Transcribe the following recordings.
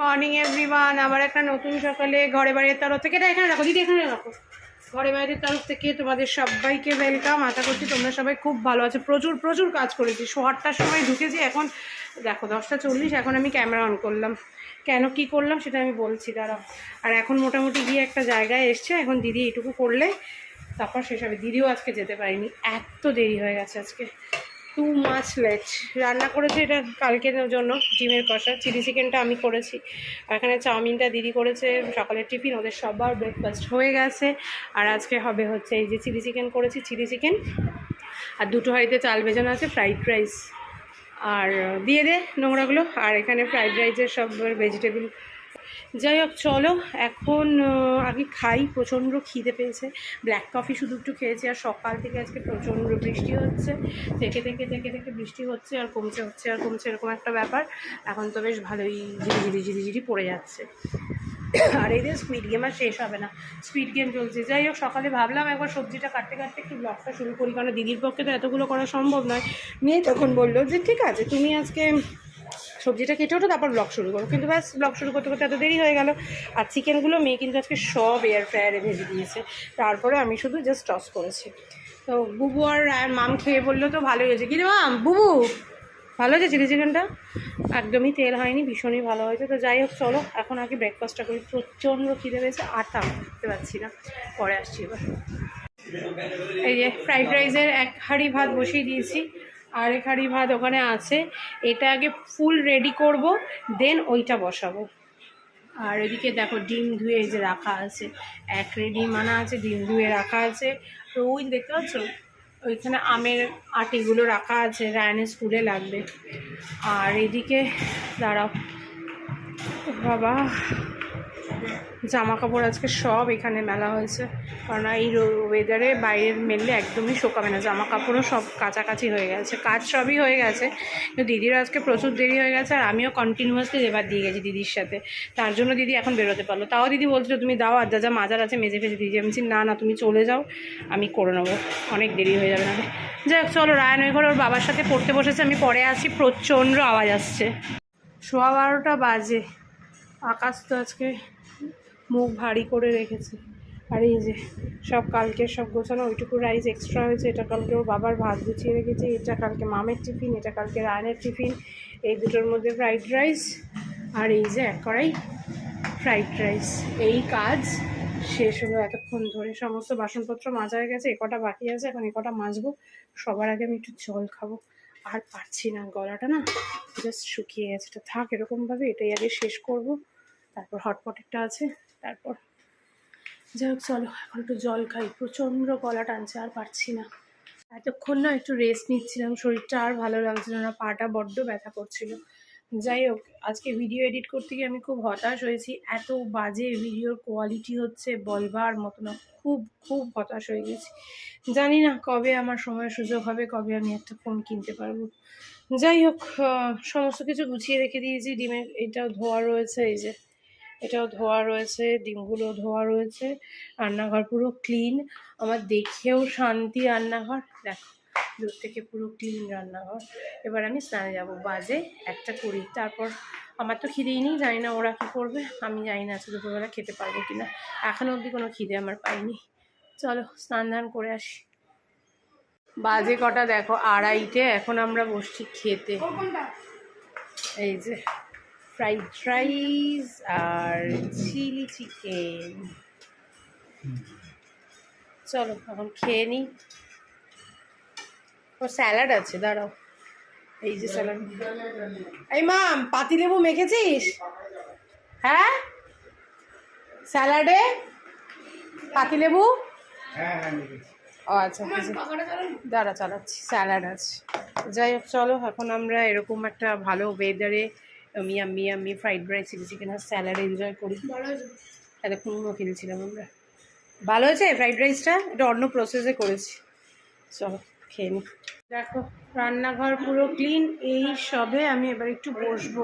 Morning everyone আবার একটা নতুন সকালে ঘরে বাড়ির তরফ থেকে, এটা এখানে রাখো, দিদি এখানে রাখো। ঘরে বাইরের তরফ থেকে তোমাদের সবাইকে ওয়েলকাম আশা করছি তোমরা সবাই খুব ভালো আছো। প্রচুর প্রচুর কাজ করেছি। সোয়ারটার সময় ঢুকেছি, এখন দেখো, দশটা চল্লিশ, এখন আমি ক্যামেরা অন করলাম। কেন, কি করলাম সেটা আমি বলছি, দাঁড়াও। আর এখন মোটামুটি গিয়ে একটা জায়গায় এসছে, এখন দিদি এইটুকু করলে, তারপর শেষ হবে। দিদিও আজকে যেতে পারিনি। এত দেরি হয়ে গেছে আজকে। টু মাছ লেট রান্না করেছে এটা কালকের জন্য, ডিমের কষা। চিলি চিকেনটা আমি করেছি। এখানে চাউমিনটা দিদি করেছে, সকালের টিফিন, ওদের সবার ব্রেকফাস্ট হয়ে গেছে। আর আজকে হবে হচ্ছে এই যে চিলি চিকেন করেছি, চিলি চিকেন। আর দুটো হাঁড়িতে চাল ভেজানো আছে ফ্রাইড রাইস আর দিয়ে দে নোংরাগুলো। আর এখানে ফ্রাইড রাইসের সব ভেজিটেবল যাই হোক, চলো, এখন আগে খাই, প্রচণ্ড খিদে পেয়েছে। ব্ল্যাক কফি শুধু একটু খেয়েছি, আর সকাল থেকে আজকে প্রচণ্ড বৃষ্টি হচ্ছে। থেকে থেকে থেকে থেকে বৃষ্টি হচ্ছে, আর কমছে, হচ্ছে, আর কমছে এরকম একটা ব্যাপার। এখন তো বেশ ভালোই ঝিরি ঝিরি ঝিরি ঝিরি পড়ে যাচ্ছে। আর এই যে স্পিড গেম আর শেষ হবে না। স্পিড গেম চলছে। যাই হোক, সকালে ভাবলাম একবার সবজিটা কাটতে কাটতে একটু ব্লগটা শুরু করি, কারণ দিদির পক্ষে তো এতগুলো করা সম্ভব নয়। মেয়ে তখন বলল যে, ঠিক আছে, তুমি আজকে সবজিটা কেটে ওঠো তারপর ব্লগ শুরু করো কিন্তু ব্যাস ব্লগ শুরু করতে করতে এত দেরি হয়ে গেল। আর চিকেনগুলো মেয়ে কিন্তু আজকে সব এয়ার ফ্রায়ারে ভেজে দিয়েছে। তারপরে আমি শুধু জাস্ট টস করেছি। তো বুবু আর মাম খেয়ে বলল তো ভালোই হয়েছে। কি রে মাম, বুবু, ভালো হয়েছে চিলি চিকেনটা? একদমই তেল হয়নি, ভীষণই ভালো হয়েছে। তো যাই হোক, চলো, এখন আগে ব্রেকফাস্টটা করি। প্রচণ্ড খিদে পেয়েছে, আটা করতে পারছি না। পরে আসছি এবার। এই যে ফ্রাইড রাইসের এক হাঁড়ি ভাত বসিয়ে দিয়েছি। আর এক ভাত ওখানে আছে। এটা আগে ফুল রেডি করব দেন ওইটা বসাবো। আর এদিকে দেখো ডিম ধুয়ে যে রাখা আছে। এক রেডি মানা আছে, ডিম ধুয়ে রাখা আছে। তো ওই দেখতে পাচ্ছ? ওইখানে আমের আটিগুলো রাখা আছে রায়নের স্কুলে লাগবে। আর এদিকে দাঁড়াও। বাবা জামা কাপড় আজকে সব এখানে মেলা হয়েছে। কারণ এই ওয়েদারে বাইরের মেললে একদমই শোকাবে না। জামা কাপড়ও সব কাছাকাছি হয়ে গেছে। কাজ সবই হয়ে গেছে। কিন্তু দিদির আজকে প্রচুর দেরি হয়ে গেছে। আর আমিও কন্টিনিউয়াসলি এবার দিয়ে গেছি দিদির সাথে। তার জন্য দিদি এখন বেরোতে পারল। তাও দিদি বলছিল, তুমি দাও, আর যা যা মাজার আছে মেজে ফেজে দিদি আমি না না, তুমি চলে যাও। আমি করে নেব। অনেক দেরি হয়ে যাবে না যাই হোক, চলো, রায়ন ওই ঘরে ওর বাবার সাথে পড়তে বসেছে। আমি পরে আসি প্রচণ্ড আওয়াজ আসছে। সোয়া বারোটা বাজে। আকাশ তো আজকে মুখ ভারী করে রেখেছে। আর এই যে, সব কালকে সব গোছানো, ওইটুকু রাইস এক্সট্রা হয়েছে, এটা কালকে ওর বাবার ভাত গুছিয়ে রেখেছে, এটা কালকে মামের টিফিন এটা কালকে রায়নের টিফিন এই দুটোর মধ্যে ফ্রাইড রাইস আর এই যে এক কড়াই ফ্রাইড রাইস এই কাজ শেষ হলো এতক্ষণ ধরে, সমস্ত বাসনপত্র মাজা হয়ে গেছে কটা বাকি আছে, এখন কটা মাজবো, সবার আগে আমি একটু জল খাব। আর পারছি না গলাটা না জাস্ট শুকিয়ে গেছে, এটা থাক এরকমভাবে, এটাই আগে শেষ করব, তারপর হটপটেরটা আছে। তারপর। যাই হোক, চলো, এখন একটু জল খাই। প্রচণ্ড গলা টানছে, আর পারছি না। এতক্ষণ না একটু রেস্ট নিচ্ছিলাম, শরীরটা আর ভালো লাগছিল না, পাটা বড্ড ব্যথা করছিল। যাই হোক, আজকে ভিডিও এডিট করতে গিয়ে আমি খুব হতাশ হয়েছি। এত বাজে ভিডিওর কোয়ালিটি হচ্ছে বলবার মতো না, খুব খুব হতাশ হয়ে গেছি। জানি না কবে আমার সময় সুযোগ হবে, কবে আমি একটা ফোন কিনতে পারব। যাই হোক সমস্ত কিছু গুছিয়ে রেখে দিয়েছি, ডিমের এটাও ধোয়া রয়েছে, এই যে এটাও ধোয়া রয়েছে ডিমগুলো ধোয়া রয়েছে, রান্নাঘর পুরো ক্লিন আমার দেখেও শান্তি রান্নাঘর। দেখো, দূর থেকে পুরো ক্লিন রান্নাঘর। এবার আমি স্নানে যাব, বাজে একটা করি তারপর আমার তো খিদেই নেই, জানি না ওরা কী করবে, আমি জানি না আজকে দুপুরবেলা খেতে পারব কি না এখনও অবধি কোনো খিদে আমার পাইনি। চলো, স্নান ধান করে আসি। বাজে কটা, দেখো, আড়াইটে, এখন আমরা বসছি খেতে। এই যে। ফ্রাইড রাইস আর চিলি চিকেন চলো এখন খেয়ে নিই ও স্যালাড আছে দাঁড়াও। এই যে স্যালাড এই মাম পাতিলেবু মেখেছিস? হ্যাঁ? স্যালাডে পাতিলেবু ও আচ্ছা দাঁড়া চালাচ্ছি স্যালাড আছে। যাই হোক চলো এখন আমরা এরকম একটা ভালো ওয়েদারে মিয়া আমি আমি ফ্রাইড রাইস চিলি চিকেন আর স্যালাড এনজয় করি। এতক্ষণ উনো খেয়েছিলাম আমরা। ভালো হয়েছে ফ্রাইড রাইসটা এটা অন্য প্রসেসে করেছি। চলো, খেয়ে নি। দেখো, রান্নাঘর পুরো ক্লিন এই সবে আমি এবার একটু বসবো।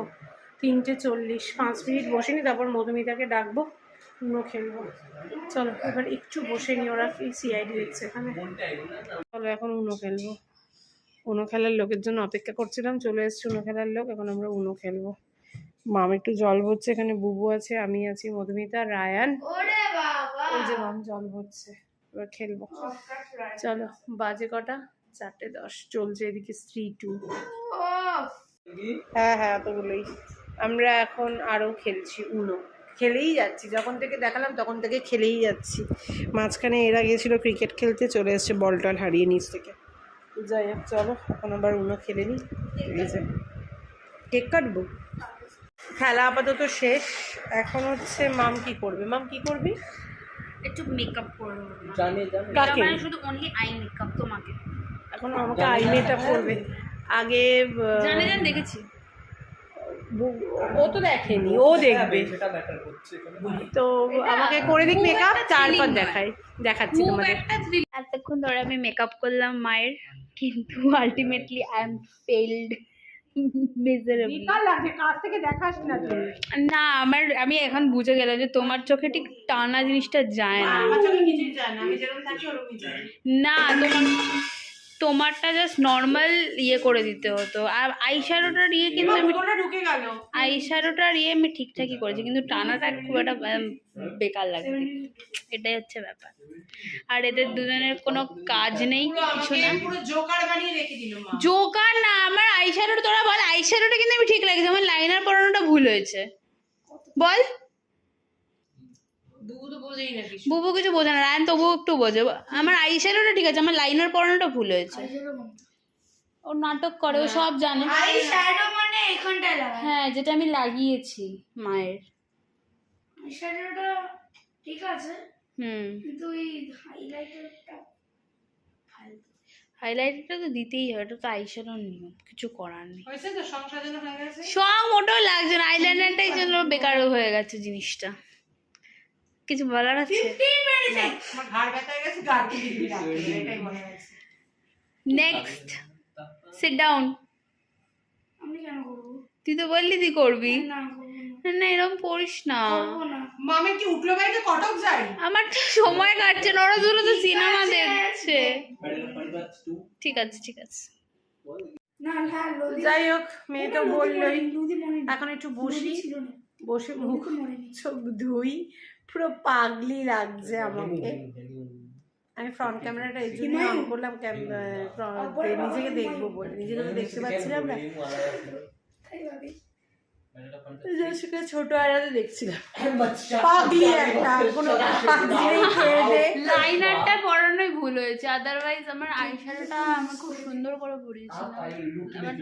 তিনটে চল্লিশ, পাঁচ মিনিট বসে নি তারপর মধুমিতাকে ডাকবো উনো খেলব। চলো, এবার একটু বসে নি ওরা সিআইডি দেখছে এখানে। চলো, এখন উনো খেলব। উনো খেলার লোকের জন্য অপেক্ষা করছিলাম চলে এসছে উনো খেলার লোক এখন আমরা উনো খেলব। মাম একটু জল ভরছে এখানে বুবু আছে আমি আছি মধুমিতা রায়ান। ওই যে মাম জল ভরছে এবার খেলব। চলো বাজে কটা? চারটে দশ চলছে এদিকে স্ত্রী টু। হ্যাঁ হ্যাঁ অতগুলোই আমরা এখন আরও খেলছি উনো। খেলেই যাচ্ছি যখন থেকে দেখালাম তখন থেকে খেলেই যাচ্ছি। মাঝখানে এরা গিয়েছিল ক্রিকেট খেলতে চলে এসছে বল টল হারিয়ে নিচ থেকে। যাই হোক চলো এখন আবার উনো খেলে নিই। কেক কাটবো? খেলা আপাতত শেষ। এখন হচ্ছে মাম কি করবে? মাম কি করবি? একটু মেকআপ করব কাকে? মানে শুধু অনলি আই মেকআপ তোমাকে। এখন আমাকে আইমেটা করবে। আগে জানে জান দেখেছি। ও তো দেখেনি ও দেখবে। তো আমাকে করে দিক মেকআপ তারপর দেখাই দেখাচ্ছি তোমাদের। এতক্ষণ ধরে আমি মেকআপ করলাম মায়ের। কিন্তু আলটিমেটলি আই এম ফেলড না আমার আমি এখন বুঝে গেলাম যে তোমার চোখে ঠিক টানা জিনিসটা যায় না। না তোমার তোমারটা জাস্ট নর্মাল ইয়ে করে দিতে হতো। আর আই শ্যাডোটার ইয়ে কিন্তু আমি ঢুকে গেল। আই শ্যাডোটার ইয়ে আমি ঠিকঠাকই করেছি কিন্তু টানাটা খুব একটা বেকার লাগে এটাই হচ্ছে ব্যাপার। আর এদের দুজনের কোনো কাজ নেই কিছু না। পুরো জোকার বানিয়ে রেখে দিল মা। জোকার না আমার আই শ্যাডোটা তোরা বল আই শ্যাডোটা কিন্তু আমি ঠিক লাগছে আমার লাইনার পরানোটা ভুল হয়েছে। বল। বুবু কিছু। বোঝে না রায়ন তবুও একটু বোঝে। আমার আই শ্যাডোটা ঠিক আছে আমার লাইনার পরানোটা ভুল হয়েছে। ও নাটক করে ও সব জানে। মানে হ্যাঁ যেটা আমি লাগিয়েছি মায়ের। আই ঠিক আছে হুম। কিন্তু ওই হাইলাইটারটা হাইলাইটারটা তো দিতেই হয় এটা তো আইশ্যাডোর নিয়ম কিছু করার নেই। হয়েছে তো সংসার জন্য হয়ে গেছে? সং মোটেও লাগছে না আইলাইনারটাই জন্য বেকার হয়ে গেছে জিনিসটা। কিছু বলার আছে? নেক্সট সিট ডাউন আমি কেন করব? তুই তো বললি তুই করবি। না করব না। না, না এরকম করিস না। মামে কি উঠল বাড়িতে? কটক যাই আমার তো সময় কাটছে না ওরা দুটো তো সিনেমা দেখছে। ঠিক আছে। ঠিক আছে যাই হোক মেয়ে তো বললোই। এখন একটু বসি। বসে মুখ চোখ ধুই। পুরো পাগলি লাগছে আমাকে। আমি ফ্রন্ট ক্যামেরাটা এই জন্য অন করলাম নিজেকে দেখব বলে নিজেকে তো দেখতে পাচ্ছিলাম না। জেসিকা ছোট আয়াতে দেখছিলাম। পাগলি একটা কোনো কাজ খেয়ে দে। লাইনারটা পরানোই ভুল হয়েছে আদারওয়াইজ আমার আইশ্যাডোটা আমার খুব সুন্দর করে পরিয়েছিলাম আমার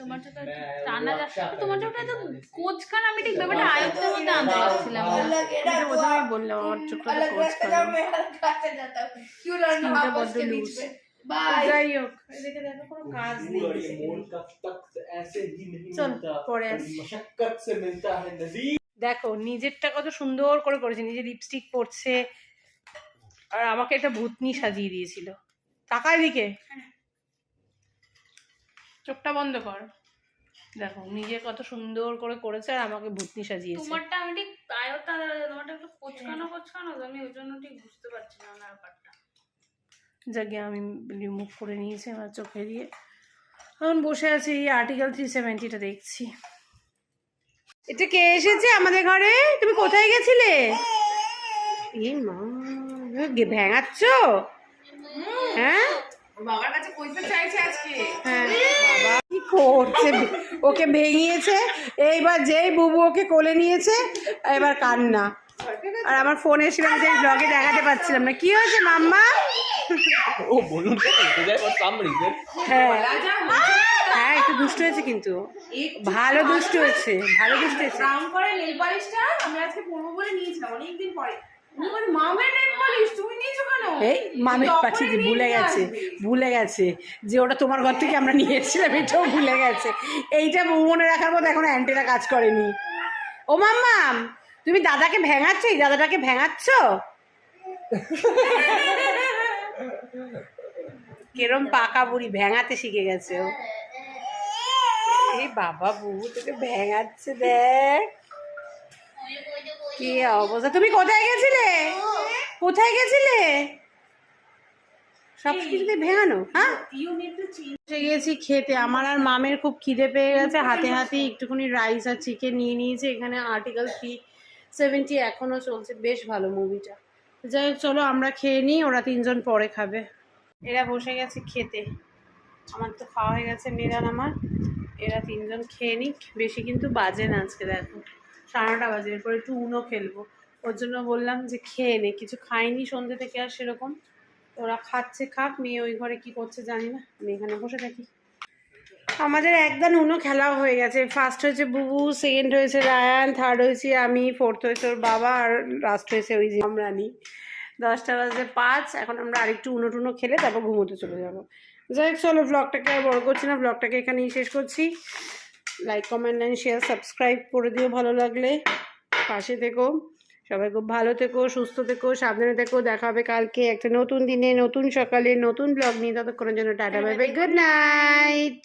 তোমার চোখে একটু টানা যাচ্ছে তোমার চোখটা এত কোচখান আমি ঠিক ব্যাপারটা আয়ত্তের মধ্যে আনতে পারছিলাম। আমি তো বললাম আমার চোখটা তো দেখো কোনো কাজ নিজেরটা কত সুন্দর করে করেছে নিজের লিপস্টিক পরছে। আর আমাকে একটা ভূতনি সাজিয়ে দিয়েছিল। তাকায় দিকে হ্যাঁ। চোখটা বন্ধ কর। দেখো নিজে কত সুন্দর করে করেছে আর আমাকে ভূতনি সাজিয়েছে। তোমারটা আমি ঠিক আয়তা তোমারটা একটু কোচকানো কোচকানো আমি ওই জন্য ঠিক বুঝতে পারছি না ব্যাপারটা। যাকে আমি রিমুভ করে নিয়েছি আমার চোখে দিয়ে। এখন বসে আছি এই আর্টিকেল থ্রি সেভেন্টিটা দেখছি। এটা কে এসেছে আমাদের ঘরে? তুমি কোথায় গেছিলে? মা ভেঙাচ্ছ? হ্যাঁ? বাবার কাছে পয়সা চাইছে আজকে। হ্যাঁ। কি করছে? ওকে ভেঙিয়েছে এইবার যেই বুবু ওকে কোলে নিয়েছে এবার কান্না। আর আমার ফোন এসে যে ব্লগে দেখাতে পাচ্ছিলাম না। কি হয়েছে মাম্মা? ও বলুন হ্যাঁ। হ্যাঁ একটু দুষ্ট হয়েছে কিন্তু। ভালো দুষ্ট হয়েছে। ভালো দুষ্ট হয়েছে। ব্রাউন করে নেল পলিশটা আমরা আজকে পরবো বলে নিয়েছিলাম অনেকদিন পরে। ভুলে গেছে ভুলে গেছে যে ওটা তোমার ঘর থেকে আমরা নিয়ে এসেছিলাম এটাও ভুলে গেছে। এইটা মনে রাখার মতো এখন অ্যান্টেনা কাজ করেনি। ও মাম্মাম তুমি দাদাকে ভেঙাচ্ছ? এই দাদাটাকে ভেঙাচ্ছ? কেরম পাকা বুড়ি ভেঙাতে শিখে গেছে ও। এই বাবা বউ তোকে ভেঙাচ্ছে দেখ। কি অবস্থা? তুমি কোথায় গেছিলে? কোথায় গেছিলে? সব ভেঙানো? হ্যাঁ? খেতে। আমার আর মামের খুব খিদে পেয়ে গেছে। হাতে একটুখানি রাইস আর চিকেন নিয়ে নিয়েছে। এখানে থ্রি সেভেন্টি এখনও চলছে। বেশ ভালো মুভিটা যাই চলো আমরা খেয়ে নিই, ওরা তিনজন পরে খাবে। এরা বসে গেছে খেতে। আমার তো খাওয়া হয়ে গেছে মেরান আমার। এরা তিনজন খেয়ে নিক। বেশি কিন্তু বাজে না আজকে, দেখো। সাড়ে নটা বাজে, এরপর একটু উনো খেলব। ওর জন্য বললাম যে খেয়ে নে। কিছু খাইনি সন্ধ্যে থেকে আর সেরকম। ওরা খাচ্ছে, খাক। মেয়ে ওই ঘরে কি করছে জানি না। আমি এখানে বসে থাকি। আমাদের একদম উনো খেলা হয়ে গেছে। ফার্স্ট হয়েছে বুবু সেকেন্ড হয়েছে রায়ান থার্ড হয়েছি আমি ফোর্থ হয়েছে ওর বাবা, আর লাস্ট হয়েছে ওই যে আমরানি দশটা বাজে পাঁচ, এখন আমরা আরেকটু উনো টুনো খেলে তারপর ঘুমোতে চলে যাব। যাই হোক, চলো ব্লগটাকে আর বড় করছি না ব্লগটাকে এখানেই শেষ করছি। Like comment and share subscribe করে দিও ভালো লাগলে। পাশে থেকো, সবাই খুব ভালো থেকো, সুস্থ থেকো, সাবধানে থেকো, দেখা হবে কালকে একটা নতুন দিনে, নতুন সকালে, নতুন ব্লগ নিয়ে, ততক্ষণের জন্য tata bye bye good night